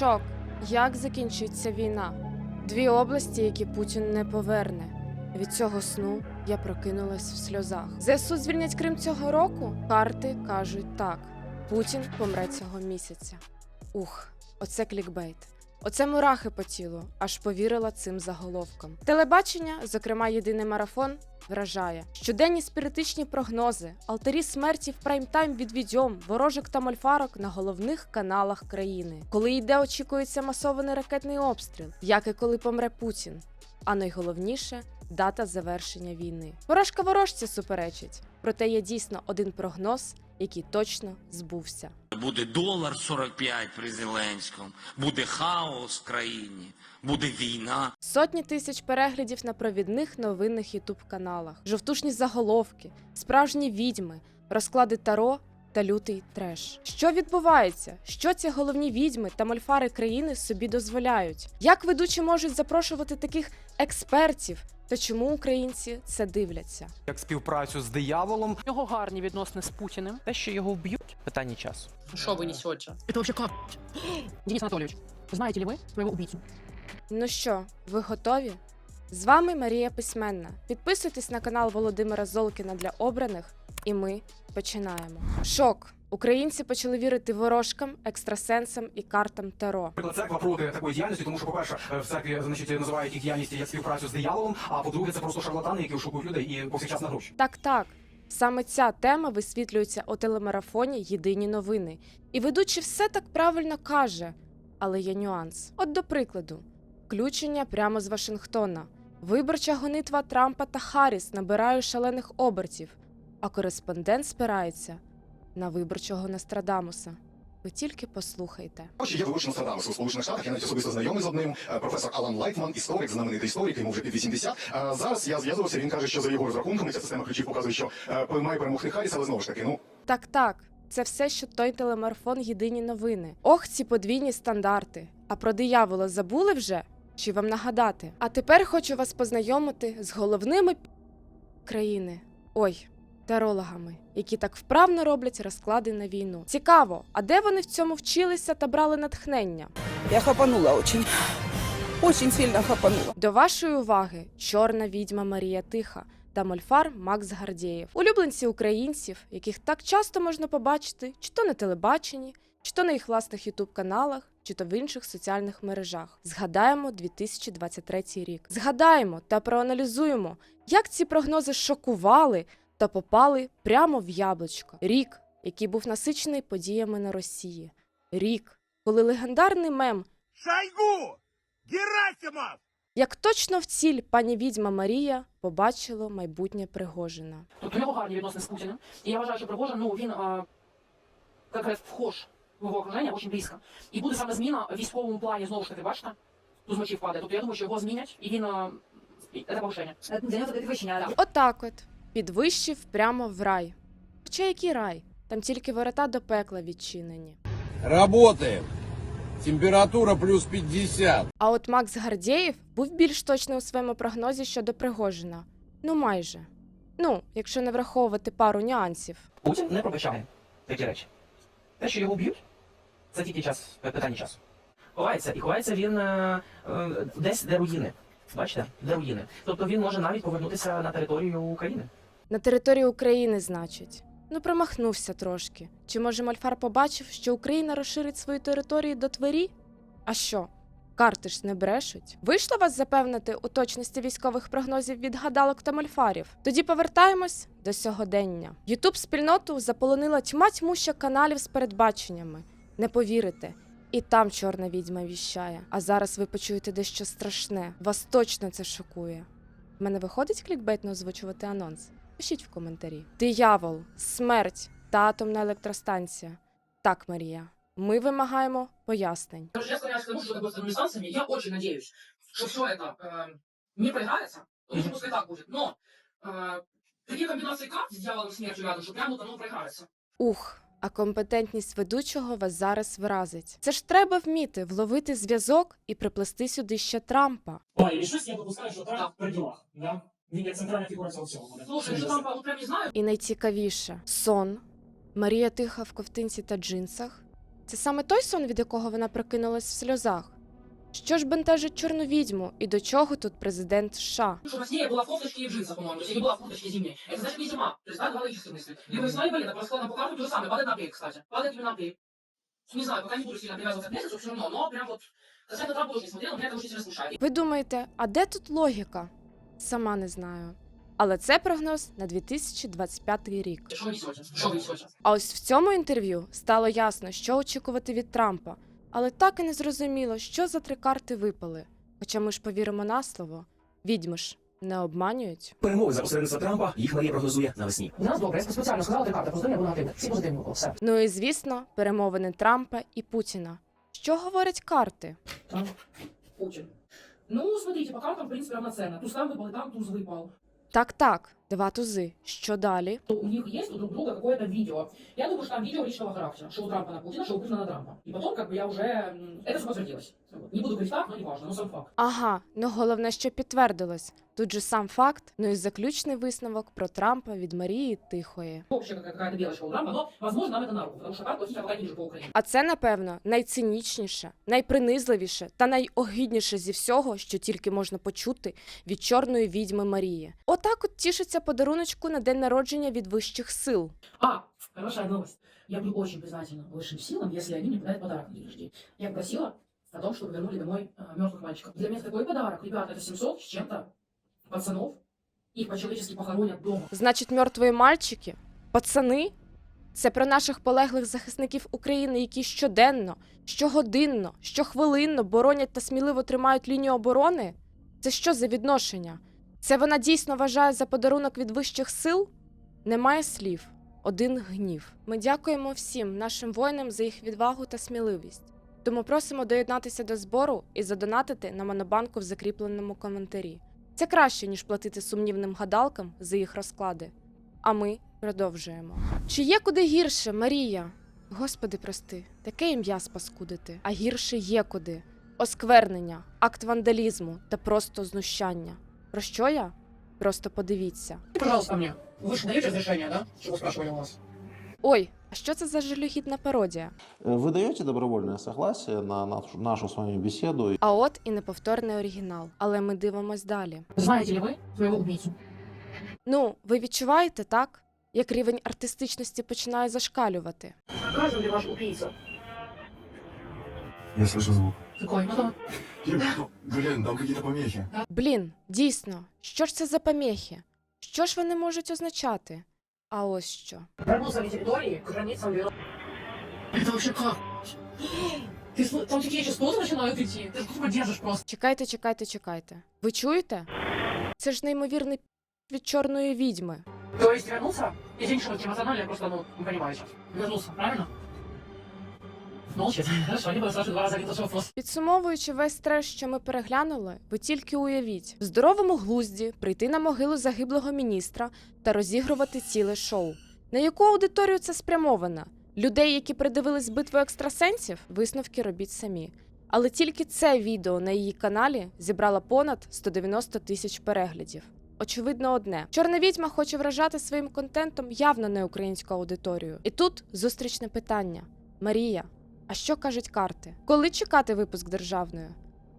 Шок. Як закінчиться війна? Дві області, які Путін не поверне. Від цього сну я прокинулась в сльозах. ЗСУ звільнять Крим цього року? Карти кажуть так. Путін помре цього місяця. Ух, оце клікбейт. Оце мурахи по тілу, аж повірила цим заголовкам. Телебачення, зокрема єдиний марафон, вражає. Щоденні спіритичні прогнози, алтарі смерті в прайм-тайм від відьом, ворожок та мольфарок на головних каналах країни. Коли йде, очікується масований ракетний обстріл, як і коли помре Путін. А найголовніше дата завершення війни. Ворожка ворожці суперечить, проте є дійсно один прогноз, який точно збувся. Буде долар 45 при Зеленському, буде хаос в країні, буде війна. Сотні тисяч переглядів на провідних новинних ютуб каналах, жовтушні заголовки, справжні відьми, розклади таро та лютий треш. Що відбувається? Що ці головні відьми та мольфари країни собі дозволяють? Як ведучі можуть запрошувати таких експертів? Та чому українці це дивляться? як співпрацю з дияволом. У нього гарні відносини з Путіним. Те, що його вб'ють, питання часу. Что вы несете? Это вообще как? Денис Анатольевич, знаете ли вы своего убийцу? Ну що, ви готові? З вами Марія Письменна. Підписуйтесь на канал Володимира Золкіна для обраних, і ми починаємо. Шок! Українці почали вірити ворожкам, екстрасенсам і картам Таро. Церква проти такої діяльності, тому що, по-перше, е, в церкві значить називають їх діяльність як співпрацю з дияволом. А по-друге, це просто шарлатани, які ошукують людей і повсякчас на гроші. Так, так. Саме ця тема висвітлюється у телемарафоні Єдині новини. І ведучий все так правильно каже. Але є нюанс. От до прикладу, включення прямо з Вашингтона. Виборча гонитва Трампа та Харріс набирає шалених обертів, а кореспондент спирається на виборчого Нострадамуса. Ви тільки послухайте. Ще є виборчий Нострадамус у Сполучених Штатах. Я навіть особисто знайомий з одним е, професор Алан Лайтман, історик, знаменитий історик, йому вже під 80. А зараз я зв'язувався. Він каже, що за його розрахунками ця система ключів показує, що е, має перемогти Харріс, але знову ж таки, ну Так, так, це все, що той телемарафон Єдині новини. Ох, ці подвійні стандарти. А про диявола забули вже? Чи вам нагадати? А тепер хочу вас познайомити з головними країни. Ой, тарологами, які так вправно роблять розклади на війну. Цікаво, а де вони в цьому вчилися та брали натхнення? Я хапанула очень. Очень сильно хапанула. До вашої уваги чорна відьма Марія Тиха та мольфар Макс Гардєєв, улюбленці українців, яких так часто можна побачити, чи то на телебаченні, чи то на їх власних ютуб-каналах, чи то в інших соціальних мережах. Згадаємо 2023 рік. Згадаємо та проаналізуємо, як ці прогнози шокували та попали прямо в яблучко. Рік, який був насичений подіями на Росії. Рік, коли легендарний мем Шойгу! Герасимов! Як точно в ціль пані відьма Марія побачило майбутнє Пригожина. Тобто у нього гарні відносини з Путіним. І я вважаю, що Пригожин, ну, він, а, як говорять, вхож в його окруження, дуже близько. І буде саме зміна в військовому плані, знову ж таки, бачите, тут з мечів падає. Тобто я думаю, що його змінять, і він, а, це повишення. Для нього це підвищення, да. Отак от підвищив прямо в рай. Хоча який рай? Там тільки ворота до пекла відчинені. Работаем. Температура плюс 50. А от Макс Гардєєв був більш точний у своєму прогнозі щодо Пригожина. Ну майже. Ну, якщо не враховувати пару нюансів. Путін не пробачає такі речі. Те, що його вб'ють, це тільки час, питання часу. Ховається, і ховається він е, е, десь, де руїни. Бачите, де руїни. Тобто він може навіть повернутися на територію України. На території України, значить. Ну, промахнувся трошки. Чи може Мальфар побачив, що Україна розширить свої території до Твері? А що? Карти ж не брешуть. Вийшло вас запевнити у точності військових прогнозів від гадалок та мальфарів? Тоді повертаємось до сьогодення. Ютуб спільноту заполонила тьма тьмуща каналів з передбаченнями. Не повірите. І там чорна відьма віщає. А зараз ви почуєте дещо страшне. Вас точно це шокує. В мене виходить клікбейтно озвучувати анонс? Пишіть в коментарі. Диявол, смерть та атомна електростанція. Так, Марія, ми вимагаємо пояснень. Короче, я склоняюсь к тому, что это будет с администрациями. Я очень надеюсь, что все это э, не проиграется. Лучше пускай так будет. Но э, такие комбинации карт с дьяволом смертью рядом, что прям вот оно проиграется. Ух, а компетентність ведучого вас зараз вразить. Це ж треба вміти вловити зв'язок і приплести сюди ще Трампа. Ой, і щось я допускаю, що Трамп при ділах, да? Він як центральна фігура цього всього буде. Слушай, что там, вот прям не знаю. І найцікавіше сон. Марія тиха в ковтинці та джинсах. Це саме той сон, від якого вона прокинулась в сльозах. Що ж бентежить чорну відьму, і до чого тут президент США? Что во сне я была в кофточке и в джинсах, по-моему. То есть я не была в курточке зимней. Это значит не зима. То есть, да, два логических мысли. Либо весна, либо лето. Просто на покажу то же самое. Падает на апрель, кстати. Падает именно апрель. Не знаю, пока не буду сильно привязываться к месяцу, все равно. Но прям вот... Касательно Трампа тоже не смотрела, меня это очень сильно смущает. Ви думаєте, а де тут логіка? Сама не знаю. Але це прогноз на 2025 рік. А ось в цьому інтерв'ю стало ясно, що очікувати від Трампа, але так і не зрозуміло, що за три карти випали. Хоча ми ж повіримо на слово, відьми ж не обманюють. Перемови за посередництва Трампа їх Марія прогнозує навесні. У нас добре, я спеціально сказала три карти, позитивні або негативні. Всі позитивні було, все. Ну і звісно, перемовини Трампа і Путіна. Що говорять карти? Трамп, Путин. Ну, смотрите, по картам, в принципе, равноценно. Туз там выпал, и там туз выпал. Так, так, два тузи. Що далі? То у них есть у друг друга какое-то видео. Я думаю, что там видео личного характера. Что у Трампа на Путина, что у Путина на Трампа. И потом, как бы, я уже... м, Это все подтвердилось. Вот. Не буду говорить так, но не важно, но сам факт. Ага, ну головне, що підтвердилось. Тут же сам факт, ну і заключний висновок про Трампа від Марії Тихої. Вообще какая- какая-то белочка у Трампа, но, возможно, нам это на руку, потому что карт плохих я пока не вижу по Украине. А це, напевно, найцинічніше, найпринизливіше та найогідніше зі всього, що тільки можна почути від чорної відьми Марії. Отак от тішиться подаруночку на день народження від вищих сил. А, хорошая новость. Я буду очень признательна высшим силам, если они мне подарят подарок на день рождения. Я просила о том, чтобы вернули домой мертвых мальчиков. Для меня это такой подарок, ребята, это 700 с чем-то пацанов. Их по-человечески похоронят дома. Значить, мертві мальчики, пацани. Це про наших полеглих захисників України, які щоденно, щогодинно, щохвилинно боронять та сміливо тримають лінію оборони. Це що за відношення? Це вона дійсно вважає за подарунок від вищих сил? Немає слів, один гнів. Ми дякуємо всім нашим воїнам за їх відвагу та сміливість. Тому просимо доєднатися до збору і задонатити на монобанку в закріпленому коментарі. Це краще, ніж платити сумнівним гадалкам за їх розклади. А ми продовжуємо. Чи є куди гірше, Марія? Господи, прости, таке ім'я спаскудити, а гірше є куди. Осквернення, акт вандалізму та просто знущання. Про що я? Просто подивіться. Пожалуйста, мне. Вы же даете разрешение, да? Чего спрашивали у вас? Ой, а що це за жалюгідна пародія? Вы даете добровольное согласие на нашу, нашу с вами беседу? А от і неповторний оригінал. Але ми дивимось далі. Знаете ли вы своего убийцу? Ну, ви відчуваєте так? Як рівень артистичності починає зашкалювати. Кажем ли ваш убийца? Я слышу звук. Какой? Ну, там, Блин, там какие-то помехи. Блін, дійсно, що ж це за помехи? Що ж вони можуть означати? А ось що. вернулся на территории к границам Беларуси. Это вообще как? Ты, сл- там такие частоты начинают идти. Ты же тут поддержишь просто. Чекайте, чекайте, чекайте. Ви чуєте? Це ж неймовірний п- від чорної відьми. То есть вернулся? Извините, что эмоционально, я просто, ну, не понимаю сейчас. Вернулся, правильно? Підсумовуючи весь треш, що ми переглянули, ви тільки уявіть в здоровому глузді прийти на могилу загиблого міністра та розігрувати ціле шоу. На яку аудиторію це спрямовано? Людей, які придивились битву екстрасенсів, висновки робіть самі. Але тільки це відео на її каналі зібрало понад 190 тисяч переглядів. Очевидно, одне: чорна відьма хоче вражати своїм контентом явно не українську аудиторію. І тут зустрічне питання: Марія, а що кажуть карти? Коли чекати випуск державної?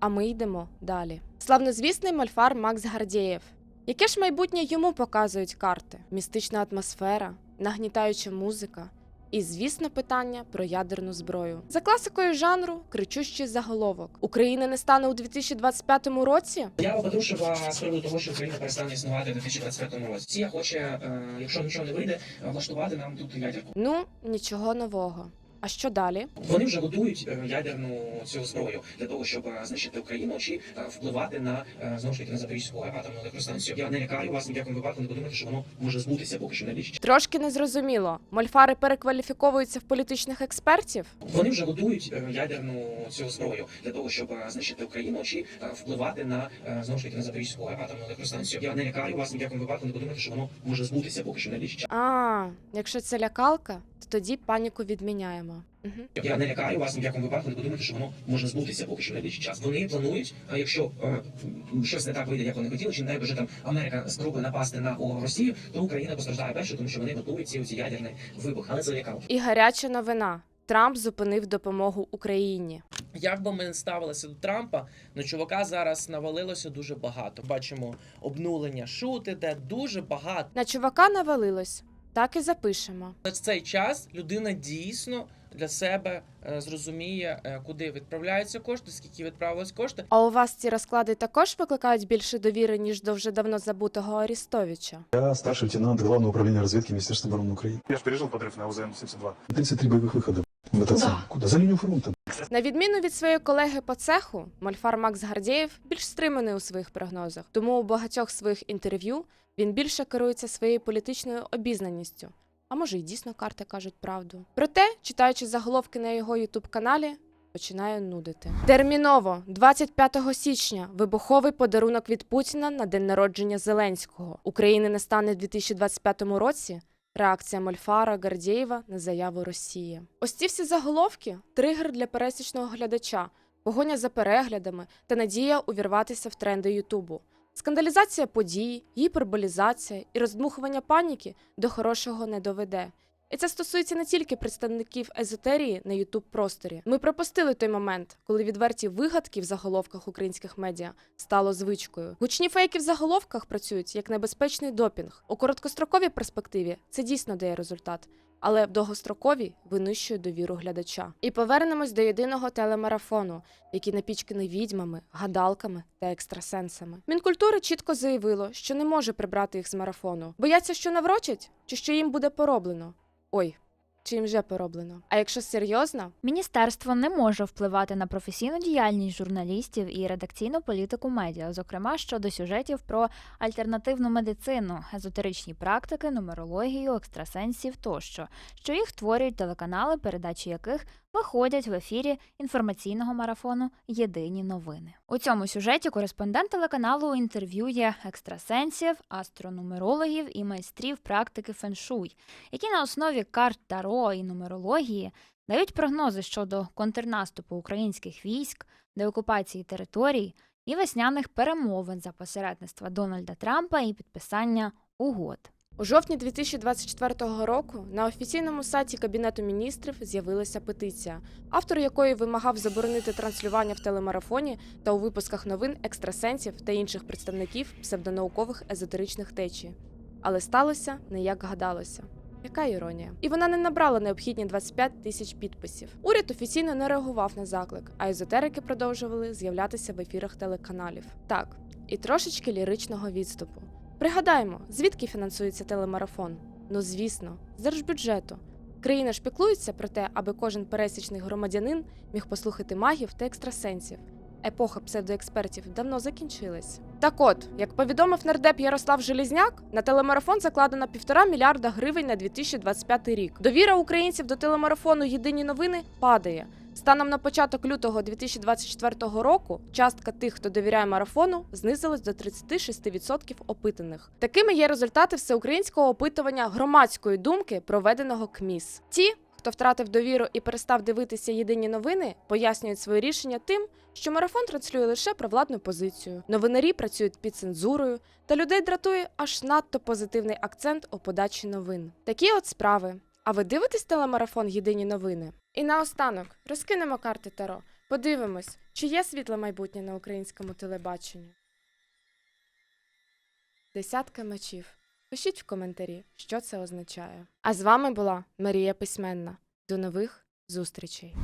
А ми йдемо далі. Славнозвісний мольфар Макс Гардєєв. Яке ж майбутнє йому показують карти? Містична атмосфера, нагнітаюча музика. І, звісно, питання про ядерну зброю. За класикою жанру кричущий заголовок: Україна не стане у 2025 році? Я Петрушева з приводу того, що Україна перестане існувати у 2025 році. Росія хоче, е, якщо нічого не вийде, влаштувати нам тут ядерку. Ну, нічого нового. А що далі? Вони вже готують е, ядерну цю зброю для того, щоб е, знищити Україну чи е, впливати на знову ж таки на Запорізьку атомну електростанцію. Я не лякаю вас ні в якому випадку, не подумайте, що воно може збутися поки що не лічить. Трошки незрозуміло. Мольфари перекваліфіковуються в політичних експертів? Вони вже готують ядерну цю зброю для того, щоб знищити Україну чи впливати на знову ж таки на Запорізьку атомну електростанцію. Я не лякаю вас ні в якому випадку, не подумайте, що воно може збутися поки що не лічить. А, якщо це лякалка, то тоді паніку відміняємо. Угу. Я не лякаю вас ні в якому випадку, не подумайте, що воно може збутися поки що лічить час. Вони планують, а якщо е, щось не так вийде, як вони хотіли, чи не дай Боже там Америка спробує напасти на Росію, то Україна постраждає перше, тому що вони готують ці оці ядерний вибух. Але це лякав. І гаряча новина. Трамп зупинив допомогу Україні. Як би ми не ставилися до Трампа, на чувака зараз навалилося дуже багато. Бачимо обнулення шути, де дуже багато. На чувака навалилось. Так і запишемо. За цей час людина дійсно для себе е, зрозуміє, е, куди відправляються кошти, скільки відправилось кошти. А у вас ці розклади також викликають більше довіри, ніж до вже давно забутого Арістовича. Я старший лейтенант Главного управления разведки Министерства обороны Украины. Я ж пережив подрив на УЗМ-72. 33 боевых выхода. В этот самый- Куда? За линию фронта. На відміну від своєї колеги по цеху, мольфар Макс Гардєєв більш стриманий у своїх прогнозах, тому у багатьох своїх інтерв'ю він більше керується своєю політичною обізнаністю. А може, й дійсно карти кажуть правду. Проте, читаючи заголовки на його ютуб-каналі, починаю нудити. Терміново, 25 січня, вибуховий подарунок від Путіна на день народження Зеленського. України не стане в 2025 році. Реакція Мольфара Гардєєва на заяву Росії. Ось ці всі заголовки тригер для пересічного глядача, погоня за переглядами та надія увірватися в тренди Ютубу. Скандалізація подій, гіперболізація і роздмухування паніки до хорошого не доведе. І це стосується не тільки представників езотерії на ютуб просторі. Ми пропустили той момент, коли відверті вигадки в заголовках українських медіа стало звичкою. Гучні фейки в заголовках працюють як небезпечний допінг. У короткостроковій перспективі це дійсно дає результат, але в довгостроковій винищує довіру глядача. І повернемось до єдиного телемарафону, який напічканий відьмами, гадалками та екстрасенсами. Мінкультури чітко заявило, що не може прибрати їх з марафону. Бояться, що наврочать, чи що їм буде пороблено. Ой, чим вже пороблено. А якщо серйозно, Міністерство не може впливати на професійну діяльність журналістів і редакційну політику медіа, зокрема щодо сюжетів про альтернативну медицину, езотеричні практики, нумерологію, екстрасенсів тощо, що їх творюють телеканали, передачі яких виходять в ефірі інформаційного марафону Єдині новини. У цьому сюжеті кореспондент телеканалу інтерв'ює екстрасенсів, астронумерологів і майстрів практики феншуй, які на основі карт Таро і нумерології дають прогнози щодо контрнаступу українських військ, деокупації територій і весняних перемовин за посередництва Дональда Трампа і підписання угод. У жовтні 2024 року на офіційному сайті Кабінету міністрів з'явилася петиція, автор якої вимагав заборонити транслювання в телемарафоні та у випусках новин екстрасенсів та інших представників псевдонаукових езотеричних течій. Але сталося не як гадалося. Яка іронія? І вона не набрала необхідні 25 тисяч підписів. Уряд офіційно не реагував на заклик, а езотерики продовжували з'являтися в ефірах телеканалів. Так, і трошечки ліричного відступу. Пригадаємо, звідки фінансується телемарафон? Ну звісно, з держбюджету. Країна ж піклується про те, аби кожен пересічний громадянин міг послухати магів та екстрасенсів. Епоха псевдоекспертів давно закінчилась. Так от, як повідомив нардеп Ярослав Желізняк, на телемарафон закладено півтора мільярда гривень на 2025 рік. Довіра українців до телемарафону Єдині новини падає. Станом на початок лютого 2024 року частка тих, хто довіряє марафону, знизилась до 36% опитаних. Такими є результати всеукраїнського опитування громадської думки, проведеного КМІС. Ті, хто втратив довіру і перестав дивитися єдині новини, пояснюють своє рішення тим, що марафон транслює лише провладну позицію. Новинарі працюють під цензурою, та людей дратує аж надто позитивний акцент у подачі новин. Такі от справи. А ви дивитесь телемарафон Єдині новини? І наостанок розкинемо карти Таро. Подивимось, чи є світле майбутнє на українському телебаченні. Десятка мечів. Пишіть в коментарі, що це означає. А з вами була Марія Письменна. До нових зустрічей!